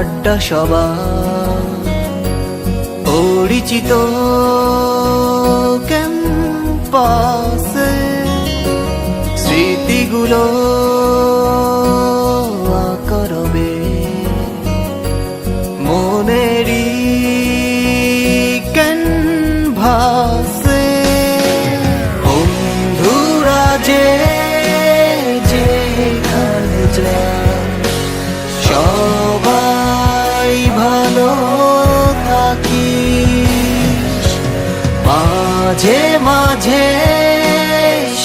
আড্ডা সবা পরিচিত ক্যাম্পাসে স্মৃতিগুলো মাঝে মাঝে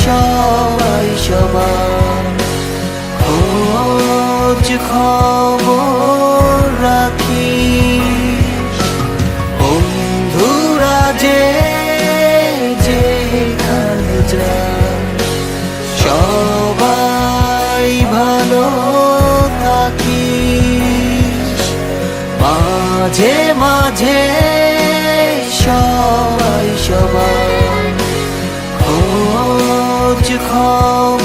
সবাই সবার খোঁজ খবর রাখি। বন্ধুরা যে যেখানে সবাই ভালো থাকি। মাঝে মাঝে সবাই সবাই। খোঁজ খবর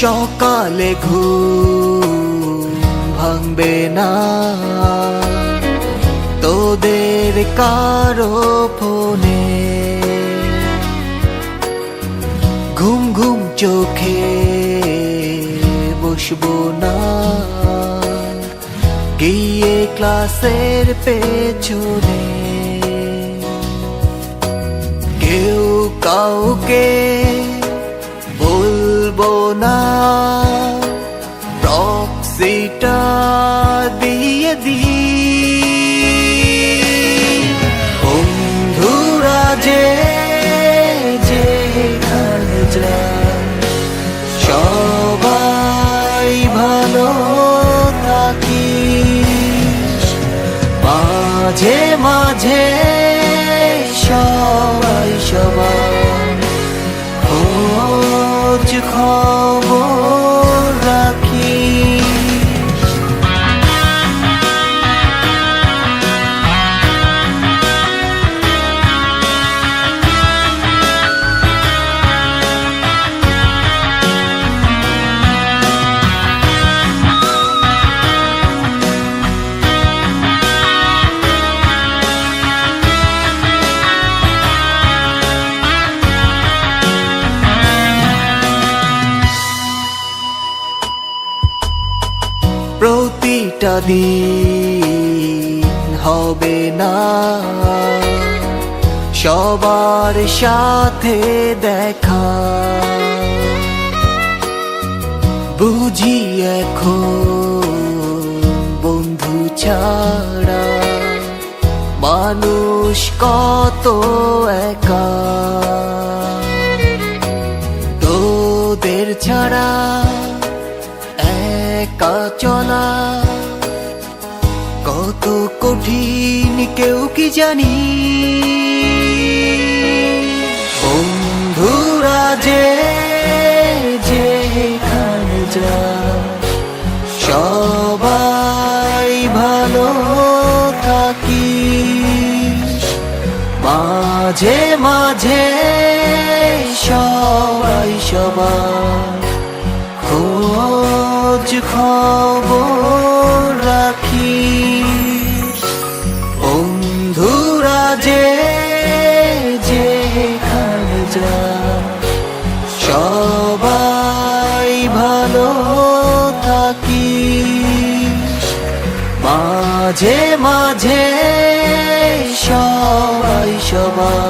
সকালে ঘুম ভাঙবে না। তোদের কারও ফোনে ঘুম ঘুম চোখে বসবো না। গিয়ে ক্লাসের পেছনে কেউ কাউকে বলব না। প্রক্সিটা দিয়ে দি বন্ধুরা যে সবাই ভালো থাকি মাঝে মাঝে খোঁজ প্রতিটা দিন হবে না। সবার সাথে দেখা। বুঝি এখন বন্ধু ছাড়া মানুষ কত একা। তোদের ছাড়া একা চলা কত কঠিন কেউ কি জানি। বন্ধুরা যে যেখানে যায়, সবাই ভালো থাকি মাঝে মাঝে সবাই সবার খোঁজ খবর রাখি বন্ধুরা যে যেখানে যায় সবাই ভালো থাকি মাঝে মাঝে সবাই সবার